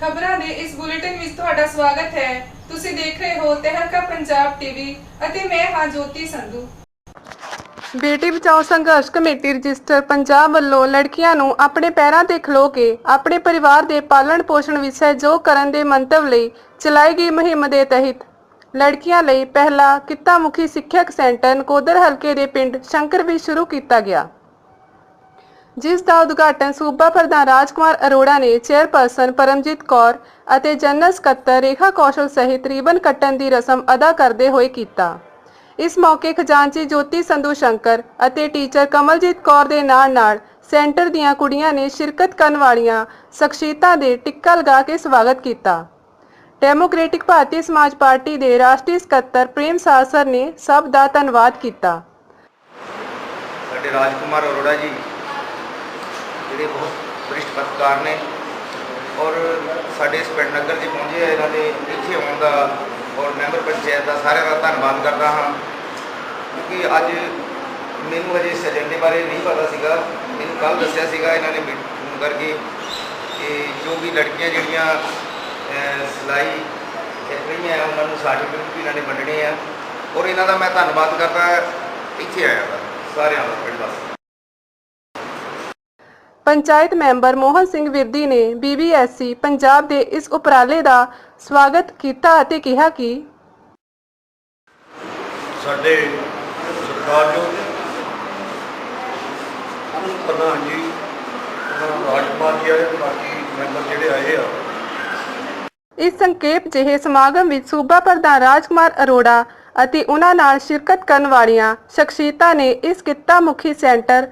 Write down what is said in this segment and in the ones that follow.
ਖਬਰਾਂ ਦੇ ਇਸ ਬੁਲੇਟਿਨ ਵਿੱਚ ਤੁਹਾਡਾ ਸਵਾਗਤ ਹੈ। ਤੁਸੀਂ ਦੇਖ ਰਹੇ ਹੋ ਤਹਿਲਕਾ ਪੰਜਾਬ ਟੀਵੀ ਅਤੇ ਮੈਂ ਹਾਂ ਜੋਤੀ ਸੰਧੂ। ਬੇਟੀ ਬਚਾਓ ਸੰਘਰਸ਼ ਕਮੇਟੀ ਰਜਿਸਟਰ ਪੰਜਾਬ ਵੱਲੋਂ ਲੜਕੀਆਂ ਨੂੰ ਆਪਣੇ ਪੈਰਾਂ ਤੇ ਖਲੋ ਕੇ ਆਪਣੇ ਪਰਿਵਾਰ ਦੇ ਪਾਲਣ ਪੋਸ਼ਣ ਵਿੱਚ ਸਹਿਯੋਗ ਕਰਨ ਦੇ ਮੰਤਵ ਲਈ ਚਲਾਈ ਗਈ ਮੁਹਿੰਮ ਦੇ ਤਹਿਤ ਲੜਕੀਆਂ ਲਈ ਪਹਿਲਾ ਕਿੱਤਾ ਮੁਖੀ ਸਿੱਖਿਅਕ ਸੈਂਟਰ ਕੋਦਰ ਹਲਕੇ ਦੇ ਪਿੰਡ ਸ਼ੰਕਰ ਵਿੱਚ ਸ਼ੁਰੂ ਕੀਤਾ ਗਿਆ। ਜਿਸ ਦਾ ਉਦਘਾਟਨ ਸੂਬਾ ਪ੍ਰਧਾਨ ਰਾਜਕੁਮਾਰ ਅਰੋੜਾ ਨੇ ਚੇਅਰਪਰਸਨ ਪਰਮਜੀਤ ਕੌਰ ਅਤੇ ਜਨਰਲ ਸਕੱਤਰ ਰੇਖਾ ਕੌਸ਼ਲ ਸਹਿਤ ਰੀਬਨ ਕੱਟਣ ਦੀ ਰਸਮ ਅਦਾ ਕਰਦੇ ਹੋਏ ਕੀਤਾ। ਇਸ ਮੌਕੇ ਖਜ਼ਾਨਚੀ ਜੋਤੀ ਸੰਧੂ ਸ਼ੰਕਰ ਅਤੇ ਟੀਚਰ ਕਮਲਜੀਤ ਕੌਰ ਦੇ ਨਾਲ ਨਾਲ ਸੈਂਟਰ ਦੀਆਂ ਕੁੜੀਆਂ ਨੇ ਸ਼ਿਰਕਤ ਕਰਨ ਵਾਲੀਆਂ ਸ਼ਖਸੀਅਤਾਂ ਦੇ ਟਿੱਕਾ ਲਗਾ ਕੇ ਸਵਾਗਤ ਕੀਤਾ। ਡੈਮੋਕ੍ਰੈਟਿਕ ਭਾਰਤੀ ਸਮਾਜ ਪਾਰਟੀ ਦੇ ਰਾਸ਼ਟਰੀ ਸਕੱਤਰ ਪ੍ਰੇਮ ਸਾਸਰ ਨੇ ਸਭ ਦਾ ਧੰਨਵਾਦ ਕੀਤਾ। ਸਾਡੇ ਰਾਜਕੁਮਾਰ ਅਰੋੜਾ ਜੀ ਜਿਹੜੇ ਬਹੁਤ ਵਰਿਸ਼ਟ ਪੱਤਰਕਾਰ ਨੇ ਔਰ ਸਾਡੇ ਇਸ ਪਿੰਡ ਨਗਰ 'ਚ ਪਹੁੰਚੇ ਆ, ਇਹਨਾਂ ਦੇ ਇੱਥੇ ਆਉਣ ਦਾ ਔਰ ਮੈਂਬਰ ਪੰਚਾਇਤ ਦਾ ਸਾਰਿਆਂ ਦਾ ਧੰਨਵਾਦ ਕਰਦਾ ਹਾਂ ਕਿਉਂਕਿ ਅੱਜ ਮੈਨੂੰ ਅਜੇ ਇਸ ਏਜੰਡੇ ਬਾਰੇ ਨਹੀਂ ਪਤਾ ਸੀਗਾ, ਮੈਨੂੰ ਕੱਲ ਦੱਸਿਆ ਸੀਗਾ ਇਹਨਾਂ ਨੇ ਮੀਟਿੰਗ ਕਰਕੇ ਕਿ ਜੋ ਵੀ ਲੜਕੀਆਂ ਜਿਹੜੀਆਂ ਸਿਲਾਈ ਸਿੱਖ ਰਹੀਆਂ ਉਹਨਾਂ ਨੂੰ ਸਰਟੀਫਿਕੇਟ ਵੀ ਇਹਨਾਂ ਨੇ ਵੰਡਣੇ ਆ ਔਰ ਇਹਨਾਂ ਦਾ ਮੈਂ ਧੰਨਵਾਦ ਕਰਦਾ, ਇੱਥੇ ਆਇਆ ਸਾਰਿਆਂ ਦਾ ਪਿੰਡ ਵਾਸਤੇ ਪੰਚਾਇਤ ਮੈਂਬਰ ਮੋਹਨ ਸਿੰਘ ਵਿਰਦੀ ਨੇ ਬੀਬੀਐਸਸੀ ਪੰਜਾਬ ਦੇ ਇਸ ਉਪਰਾਲੇ ਦਾ ਸਵਾਗਤ ਕੀਤਾ ਅਤੇ ਕਿਹਾ ਕਿ ਸਾਡੇ ਸਰਕਾਰਯੋਗ ਪ੍ਰਧਾਨ ਜੀ ਰਾਜਕੁਮਾਰ ਜੀ ਆਏ ਬਾਕੀ ਮੈਂਬਰ ਜਿਹੜੇ ਆਏ ਆ। ਇਸ ਸੰਖੇਪ ਜਿਹੇ ਸਮਾਗਮ ਵਿੱਚ ਸੂਬਾ ਪ੍ਰਧਾਨ ਰਾਜਕੁਮਾਰ ਅਰੋੜਾ ਅਤੇ ਉਹਨਾਂ ਨਾਲ ਸ਼ਿਰਕਤ ਕਰਨ ਵਾਲੀਆਂ ਸ਼ਖਸੀਅਤਾਂ ਨੇ ਇਸ ਕਿੱਤਾ ਮੁਖੀ ਸੈਂਟਰ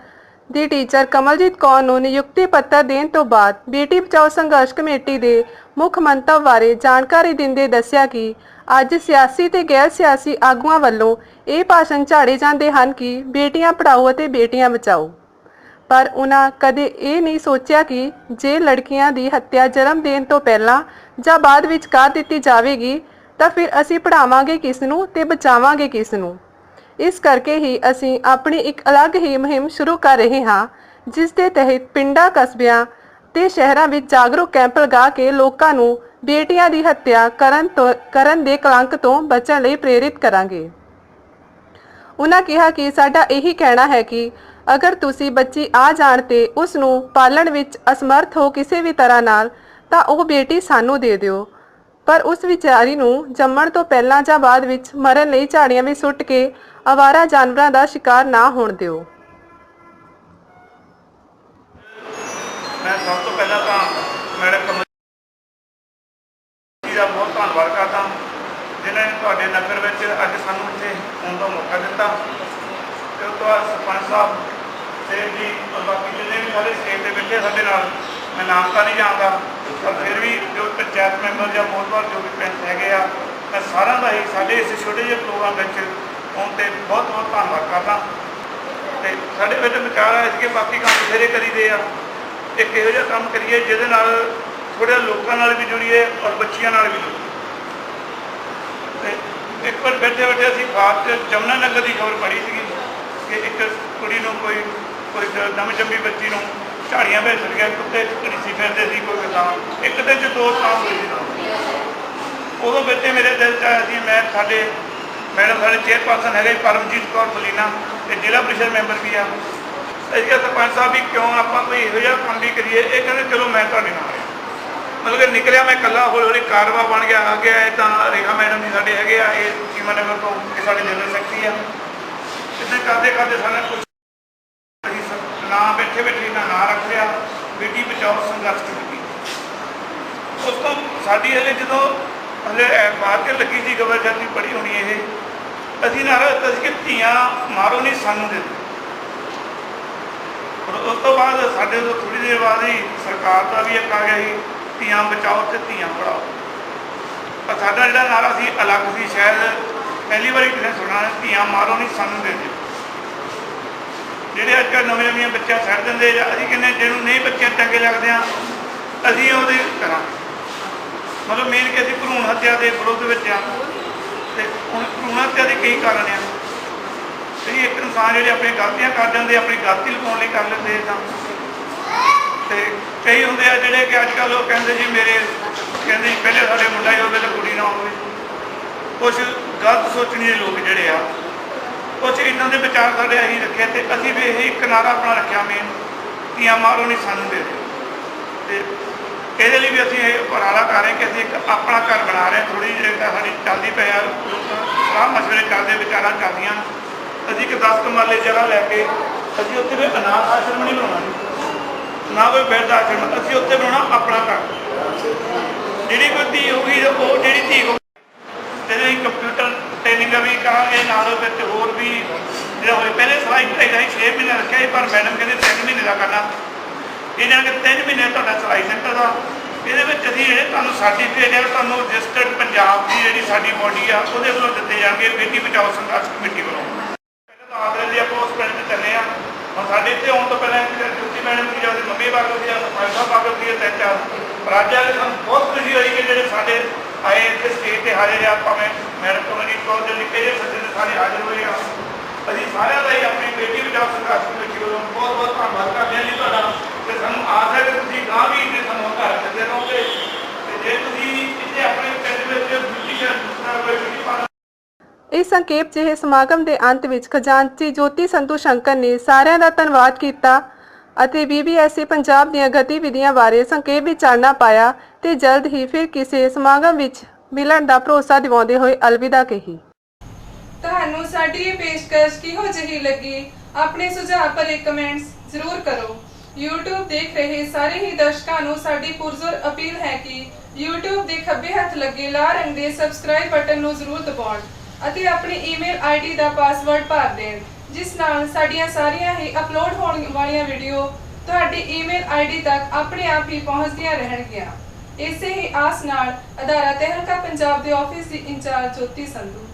ਦੀ ਟੀਚਰ ਕਮਲਜੀਤ ਕੌਰ ਨੂੰ ਨਿਯੁਕਤੀ ਪੱਤਰ ਦੇਣ ਤੋਂ ਬਾਅਦ ਬੇਟੀ ਬਚਾਓ ਸੰਘਰਸ਼ ਕਮੇਟੀ ਦੇ ਮੁੱਖ ਮੰਤਵ ਬਾਰੇ ਜਾਣਕਾਰੀ ਦਿੰਦੇ ਦੱਸਿਆ ਕਿ ਅੱਜ ਸਿਆਸੀ ਤੇ ਗੈਰ ਸਿਆਸੀ ਆਗੂਆਂ ਵੱਲੋਂ ਇਹ ਭਾਸ਼ਣ ਝਾੜੇ ਜਾਂਦੇ ਹਨ ਕਿ ਬੇਟੀਆਂ ਪੜਾਓ ਅਤੇ ਬੇਟੀਆਂ ਬਚਾਓ। ਪਰ ਉਹਨਾਂ ਕਦੇ ਇਹ ਨਹੀਂ ਸੋਚਿਆ ਕਿ ਜੇ ਲੜਕੀਆਂ ਦੀ ਹੱਤਿਆ ਜਨਮ ਦੇਣ ਤੋਂ ਪਹਿਲਾਂ ਜਾਂ ਬਾਅਦ ਵਿੱਚ ਕਰ ਦਿੱਤੀ ਜਾਵੇਗੀ ਤਾਂ ਫਿਰ ਅਸੀਂ ਪੜਾਵਾਂਗੇ ਕਿਸ ਨੂੰ ਤੇ ਬਚਾਵਾਂਗੇ ਕਿਸ ਨੂੰ। ਇਸ ਕਰਕੇ ਹੀ ਅਸੀਂ ਆਪਣੀ ਇੱਕ ਅਲੱਗ ਹੀ ਮੁਹਿੰਮ ਸ਼ੁਰੂ ਕਰ ਰਹੇ ਹਾਂ, ਜਿਸ ਦੇ ਤਹਿਤ ਪਿੰਡਾਂ, ਕਸਬਿਆਂ ਤੇ ਸ਼ਹਿਰਾਂ ਵਿੱਚ ਜਾਗਰੂਕ ਕੈਂਪ ਲਗਾ ਕੇ ਲੋਕਾਂ ਨੂੰ ਬੇਟੀਆਂ ਦੀ ਹੱਤਿਆ ਕਰਨ ਤੋਂ, ਕਰਨ ਦੇ ਕਲੰਕ ਤੋਂ ਬਚਣ ਲਈ ਪ੍ਰੇਰਿਤ ਕਰਾਂਗੇ। ਉਹਨਾਂ ਕਿਹਾ ਕਿ ਸਾਡਾ ਇਹੀ ਕਹਿਣਾ ਹੈ ਕਿ ਅਗਰ ਤੁਸੀਂ ਬੱਚੀ ਆ ਜਾਣ ਤੇ ਉਸ ਨੂੰ ਪਾਲਣ ਵਿੱਚ ਅਸਮਰਥ ਹੋ ਕਿਸੇ ਵੀ ਤਰ੍ਹਾਂ ਨਾਲ, ਤਾਂ ਉਹ ਬੇਟੀ ਸਾਨੂੰ ਦੇ ਦਿਓ। ਪਰ ਉਸ ਵਿਚਾਰੀ ਨੂੰ ਜੰਮਣ ਤੋਂ ਪਹਿਲਾਂ ਜਾਂ ਬਾਅਦ ਵਿੱਚ ਮਰਨ ਲਈ ਝਾੜੀਆਂ ਵਿੱਚ ਸੁੱਟ ਕੇ ਆਵਾਰਾ ਜਾਨਵਰਾਂ ਦਾ ਸ਼ਿਕਾਰ ਨਾ ਹੋਣ ਦਿਓ। ਮੈਂ ਸਭ ਤੋਂ ਪਹਿਲਾਂ ਤਾਂ ਮੈਡਮ ਕਮਲ ਦਾ ਬਹੁਤ ਧੰਨਵਾਦ ਕਰਦਾ। ਜਿਨ੍ਹਾਂ ਨੇ ਤੁਹਾਡੇ ਨਗਰ ਵਿੱਚ ਅੱਜ ਸਾਨੂੰ ਇੱਥੇ ਆਉਣ ਦਾ ਮੌਕਾ ਦਿੱਤਾ। ਤੇ ਉਸ ਤੋਂ ਬਾਅਦ ਸਰਪੰਚ ਸਾਹਿਬ, ਸੇਠ ਜੀ ਬਾਕੀ ਜਿੰਨੇ ਵੀ ਸਾਡੇ ਸਟੇਟ ਦੇ ਬੈਠੇ ਸਾਡੇ ਨਾਲ ਮੈਂ ਨਾਮ ਤਾਂ ਨਹੀਂ ਜਾਣਦਾ, ਪਰ ਫਿਰ ਵੀ ਜੋ ਪੰਚਾਇਤ ਮੈਂਬਰ ਜਾਂ ਮੋਹਤਵਾਰ ਜੋ ਵੀ ਪਿੰਡ ਹੈਗੇ ਆ, ਮੈਂ ਸਾਰਿਆਂ ਦਾ ਹੀ ਸਾਡੇ ਇਸ ਛੋਟੇ ਜਿਹੇ ਪ੍ਰੋਗਰਾਮ ਵਿੱਚ ਫੋਨ ਤੇ ਬਹੁਤ ਬਹੁਤ ਧੰਨਵਾਦ ਕਰਦਾ। ਤੇ ਸਾਡੇ ਵਿੱਚ ਵਿਚਾਰ ਆਇਆ ਸੀ ਕਿ ਬਾਕੀ ਕੰਮ ਬਥੇਰੇ ਕਰੀਦੇ ਆ। ਇੱਕ ਇਹੋ ਜਿਹਾ ਕੰਮ ਕਰੀਏ ਜਿਹਦੇ ਨਾਲ ਥੋੜ੍ਹਾ ਲੋਕਾਂ ਨਾਲ ਵੀ ਜੁੜੀਏ ਔਰ ਬੱਚੀਆਂ ਨਾਲ ਵੀ ਜੁੜੀਏ। ਤੇ ਇੱਕ ਵਾਰ ਬੈਠੇ ਬੈਠੇ ਅਸੀਂ ਬਾਤ ਚ ਜਮਨਾ ਨਗਰ ਦੀ ਖਬਰ ਪੜ੍ਹੀ ਸੀਗੀ ਕਿ ਇੱਕ ਕੁੜੀ ਨੂੰ ਕੋਈ ਕੋਈ ਜ- ਨਵੀਂ ਜੰਮੀ ਬੱਚੀ ਨੂੰ ਝਾੜੀਆਂ ਵਿੱਚ ਗਿਆ ਕੁੱਤੇ ਘੜੀਸੀ ਫਿਰਦੇ ਸੀ ਕੋਈ ਕਿਦਾਂ। ਇੱਕ ਦਿਨ ਚ ਦੋ ਕੰਮ ਹੋਏ ਸੀ ਉਦੋਂ ਬੱਚੇ ਮੇਰੇ ਦਿਲ ਚ ਆਇਆ ਸੀ, ਮੈਂ ਸਾਡੇ ਮੈਡਮ, ਸਾਡੇ ਚੇਅਰਪਰਸਨ ਹੈਗੇ ਪਰਮਜੀਤ ਕੌਰ ਬਲੀਨਾ ਤੇ ਜ਼ਿਲ੍ਹਾ ਪ੍ਰੀਸ਼ਦ ਮੈਂਬਰ ਵੀ ਆ। ਅਸੀਂ ਸਰਪੰਚ ਸਾਹਿਬ ਵੀ ਕਿਉਂ ਆਪਾਂ ਕੋਈ ਇਹੋ ਜਿਹਾ ਕੰਮ ਵੀ ਕਰੀਏ? ਇਹ ਕਹਿੰਦੇ, ਚਲੋ, ਮੈਂ ਤੁਹਾਡੇ ਨਾਲ ਮਤਲਬ ਕਿ ਨਿਕਲਿਆ ਮੈਂ ਇਕੱਲਾ ਹੌਲੀ ਹੌਲੀ ਕਾਰਵਾ ਬਣ ਗਿਆ, ਆ ਗਿਆ, ਇਹ ਤਾਂ ਰੇਖਾ ਮੈਡਮ ਜੀ ਸਾਡੇ ਹੈਗੇ ਆ, ਇਹ ਚੀਮਾ ਨਗਰ ਤੋਂ, ਇਹ ਸਾਡੇ ਜਨਰਲ ਸੈਕਟਰੀ ਆ। ਇਦਾਂ ਕਰਦੇ ਕਰਦੇ ਸਾਨੂੰ ਕੁਝ ਅਸੀਂ ਨਾਂ ਬੈਠੇ ਬੈਠੇ ਦਾ ਨਾਂ ਰੱਖ ਲਿਆ ਬੇਟੀ ਬਚਾਓ, ਸੰਘਰਸ਼ ਕਮੇਟੀ ਉਸ ਤੋਂ, ਸਾਡੀ ਹਲੇ ਜਦੋਂ, ਹਲੇ ਬਾਅਦ ਕੇ ਲੱਗੀ ਸੀ ਗਵਰਨਰ ਜਾਂਦੀ ਪੜੀ ਹੋਣੀ ਇਹ। ਅਸੀਂ ਨਾਰਾ ਦਿੱਤਾ ਸੀ ਕਿ ਧੀਆਂ ਮਾਰੋ ਨਹੀਂ ਸਾਨੂੰ ਦੇ ਦਿਓ। ਪਰ ਉਸ ਤੋਂ ਬਾਅਦ ਸਾਡੇ ਤੋਂ ਥੋੜੀ ਦੇਰ ਬਾਅਦ ਹੀ ਸਰਕਾਰ ਦਾ ਵੀ ਇੱਕ ਆ ਗਿਆ ਸੀ ਧੀਆਂ ਬਚਾਓ ਤੇ ਧੀਆਂ ਪੜਾਓ ਪਰ ਸਾਡਾ ਜਿਹੜਾ ਨਾਰਾ ਸੀ, ਅਲੱਗ ਸੀ ਸ਼ਾਇਦ, ਪਹਿਲੀ ਵਾਰੀ ਕਿਸੇ ਨੇ ਸੁਣਾ ਧੀਆਂ ਮਾਰੋ ਨਹੀਂ ਸਾਨੂੰ ਦੇ ਦਿਓ। ਜਿਹੜੇ ਅੱਜ ਕੱਲ੍ਹ ਨਵੇਂ ਨਵੇਂ ਬੱਚਿਆਂ ਛੱਡ ਦਿੰਦੇ ਜਾਂ ਅਸੀਂ ਕਹਿੰਦੇ ਜਿਹਨੂੰ ਨਹੀਂ ਬੱਚੇ ਚੰਗੇ ਲੱਗਦੇ ਆ, ਅਸੀਂ ਉਹਦੇ ਕਰਾਂ ਮਤਲਬ ਮੇਨ ਕਿ ਅਸੀਂ ਭਰੂਣ ਹੱਤਿਆ ਦੇ ਵਿਰੁੱਧ ਵਿੱਚ ਆ। ਹੁਣ ਭਰੂਣ ਹੱਤਿਆ ਦੇ ਕਈ ਕਾਰਨ ਆ। ਤੇ ਇੱਕ ਇਨਸਾਨ ਜਿਹੜੇ ਆਪਣੀ ਗਲਤੀਆਂ ਕਰ ਜਾਂਦੇ, ਆਪਣੀ ਗਲਤੀ ਲੁਕਾਉਣ ਲਈ ਕਰ ਲੈਂਦੇ ਤਾਂ। ਤੇ ਕਈ ਹੁੰਦੇ ਆ ਜਿਹੜੇ ਕਿ ਅੱਜ ਕੱਲ੍ਹ ਲੋਕ ਕਹਿੰਦੇ ਜੀ ਮੇਰੇ, ਕਹਿੰਦੇ ਜੀ ਪਹਿਲੇ ਸਾਡੇ ਮੁੰਡਾ ਹੀ ਹੋਵੇ ਤਾਂ ਕੁੜੀ ਨਾ ਹੋਵੇ। ਕੁਝ ਗਲਤ ਸੋਚਣੀ ਦੇ ਲੋਕ ਜਿਹੜੇ ਆ ਕੁਝ ਇਦਾਂ ਦੇ ਵਿਚਾਰ ਸਾਡੇ ਅਸੀਂ ਰੱਖੇ ਤੇ ਅਸੀਂ ਵੀ ਇਹ ਕਿਨਾਰਾ ਆਪਣਾ ਰੱਖਿਆ ਮੇਨ ਧੀਆਂ ਮਾਰੋ ਨਹੀਂ ਸਾਨੂੰ ਦੇ ਦਿਓ ਤੇ ਇਹਦੇ ਲਈ ਵੀ ਅਸੀਂ ਇਹ ਉਪਰਾਲਾ ਕਰ ਰਹੇ ਕਿ ਅਸੀਂ ਇੱਕ ਆਪਣਾ ਘਰ ਬਣਾ ਰਹੇ ਥੋੜੀ ਜਿਹੀ ਤਾਂ ਸਾਡੀ ਚੱਲਦੀ ਪਈ ਆ। ਸਲਾਹ ਮਸ਼ਵਰੇ ਚੱਲਦੇ, ਵਿਚਾਰਾਂ ਚੱਲਦੀਆਂ। ਅਸੀਂ ਇੱਕ 10 ਕਮਾਲੇ ਜਗ੍ਹਾ ਲੈ ਕੇ ਅਸੀਂ ਉੱਥੇ ਵੀ ਅਨਾਥ ਆਸ਼ਰਮ ਨਹੀਂ ਬਣਾਉਣਾ ਨਾ ਕੋਈ ਬਿਰਧ ਆਸ਼ਰਮ, ਅਸੀਂ ਉੱਥੇ ਬਣਾਉਣਾ ਆਪਣਾ ਘਰ। ਜਿਹੜੀ ਕੋਈ ਧੀ ਹੋਊਗੀ, ਉਹ ਜਿਹੜੀ ਧੀ ਹੋਊਗੀ ਤੇ ਅਸੀਂ ਕੰਪਿਊਟਰ ਟ੍ਰੇਨਿੰਗ ਵੀ ਕਰਾਂਗੇ, ਨਾਲ ਵਿੱਚ ਹੋਰ ਵੀ ਜਿਹੜਾ ਹੋਏ ਪਹਿਲੇ ਸਲਾਈ ਪੜਾਈ ਦਾ 6 ਮਹੀਨੇ ਰੱਖਿਆ ਸੀ, ਪਰ ਮੈਡਮ ਕਹਿੰਦੇ 3 ਮਹੀਨੇ ਦਾ ਕਰਨਾ। ਇਹਨਾਂ ਕਿ 3 ਮਹੀਨੇ ਤੁਹਾਡਾ ਸਲਾਈ ਸੈਂਟਰ ਦਾ। ਇਹਦੇ ਵਿੱਚ ਅਸੀਂ ਜਿਹੜੇ ਤੁਹਾਨੂੰ ਸਰਟੀਫਿਕੇਟ ਹੈ ਤੁਹਾਨੂੰ ਰਜਿਸਟਰਡ ਪੰਜਾਬ ਦੀ ਜਿਹੜੀ ਸਾਡੀ ਬੋਡੀ ਆ, ਉਹਦੇ ਵੱਲੋਂ ਦਿੱਤੇ ਜਾਣਗੇ। ਬੇਟੀ ਬਚਾਓ ਸੰਘਰਸ਼ ਕਮੇਟੀ ਵੱਲੋਂ। ਪਹਿਲਾਂ ਤਾਂ ਆਦਰੇ ਦੀ ਆਪਾਂ ਉਸ ਪਿੰਡ 'ਚ ਚੱਲੇ ਆ। ਹੁਣ ਸਾਡੇ ਇੱਥੇ ਆਉਣ ਤੋਂ ਪਹਿਲਾਂ ਜੁੱਤੀ ਮੈਡਮ ਦੀ ਜਾਂਦੀ ਮੰਮੀ ਬਾਗਲ ਦੀ ਫਾਇਦਾ ਸਾਹਿਬ ਬਾਗਲ ਦੀ ਤਿੰਨ ਚਾਰ। ਰਾਜਾ ਅੱਜ ਸਾਨੂੰ ਬਹੁਤ ਖੁਸ਼ੀ ਹੋਈ ਕਿ ਜਿਹੜੇ ਸਾਡੇ ਆਏ ਇੱਥੇ ਸਟੇਜ ਤੇ ਹਾਜ਼ਰ ਆ, ਭਾਵੇਂ ਮੈਡਮ ਕਮਨੀਤ ਕੌਰ ਦੇ ਨਿੱਕੇ ਜਿਹੇ ਸੱਜਣ ਸਾਰੇ ਹਾਜ਼ਰ ਹੋਏ ਆ। ਅਸੀਂ ਸਾਰਿਆਂ ਦਾ ਹੀ ਆਪਣੀ ਬੇਟੀ ਬਚਾਓ ਸੰਘਰਸ਼ ਕਮੇਟੀ ਵੱਲੋਂ ਬਹੁਤ ਬਹੁਤ ਧੰਨਵਾਦ ਕਰਦੇ ਹਾਂ ਜੀ ਤੁਹਾਡਾ ਤੇ ਸਾਨੂੰ ਆਸ ਹੈ ਕਿ ਤੁਸੀਂ ਗਾਂ ਵੀ ਇੰਨੇ ਸਾਨੂੰ ਘਰ ਦਿੰਦੇ ਰਹੋਗੇ ਤੇ ਜੇ ਤੁਸੀਂ ਇੱਥੇ ਆਪਣੇ ਪਿੰਡ ਵਿੱਚ ਬਿਊਟੀਸ਼ੀਅਨ ਦੂਸਰਾ ਕੋਈ ਬਿਊਟੀ ਪਾਰਲਰ ਇਸ ਸੰਖੇਪ ਜਿਹੇ ਸਮਾਗਮ ਦੇ ਅੰਤ ਵਿੱਚ ਖਜ਼ਾਨਚੀ ਜੋਤੀ ਸੰਧੂ ਸ਼ੰਕਰ ਨੇ ਸਾਰਿਆਂ ਦਾ ਧੰਨਵਾਦ ਕੀਤਾ ਅਤੇ ਬੀਬੀਐਸਸੀ ਪੰਜਾਬ ਦੀਆਂ ਗਤੀਵਿਧੀਆਂ ਬਾਰੇ ਸੰਖੇਪ ਵਿੱਚ ਪਾਇਆ ਤੇ ਜਲਦ ਹੀ ਫਿਰ ਕਿਸੇ ਸਮਾਗਮ ਵਿੱਚ ਮਿਲਣ ਦਾ ਭਰੋਸਾ ਦਿਵਾਉਂਦੇ ਹੋਏ ਅਲਵਿਦਾ ਕਹੀ। ਤੁਹਾਨੂੰ ਸਾਡੀ ਇਹ ਪੇਸ਼ਕਸ਼ ਕਿਹੋ ਜਿਹੀ ਲੱਗੀ? ਆਪਣੇ ਸੁਝਾਅ ਭਰੇ ਕਮੈਂਟਸ ਜ਼ਰੂਰ ਕਰੋ। YouTube ਦੇਖ ਰਹੇ ਸਾਰੇ ਹੀ ਦਰਸ਼ਕਾਂ ਨੂੰ ਸਾਡੀ ਪੁਰਜ਼ੋਰ ਅਪੀਲ ਹੈ ਕਿ YouTube ਦੇ ਖੱਬੇ ਹੱਥ ਲੱਗੇ ਲਾਲ ਰੰਗ ਦੇ ਸਬਸਕ੍ਰਾਈਬ ਬਟਨ ਨੂੰ ਜ਼ਰੂਰ ਦਬਾਉਣ। ਅਤੇ ਆਪਣੀ ਈਮੇਲ ਆਈਡੀ ਦਾ ਪਾਸਵਰਡ ਭਰ ਦੇਣ ਜਿਸ ਨਾਲ ਸਾਡੀਆਂ ਸਾਰੀਆਂ ਹੀ ਅਪਲੋਡ ਹੋਣ ਵਾਲੀਆਂ ਵੀਡੀਓ ਤੁਹਾਡੀ ਈਮੇਲ ਆਈਡੀ ਤੱਕ ਆਪਣੇ ਆਪ ਹੀ ਪਹੁੰਚਦੀਆਂ ਰਹਿਣਗੀਆਂ। ਇਸੇ ਹੀ ਆਸ ਨਾਲ ਅਦਾਰਾ ਤਹਿਲਕਾ ਪੰਜਾਬ ਦੇ ਆਫਿਸ ਦੀ ਇੰਚਾਰਜ ਜੋਤੀ ਸੰਧੂ।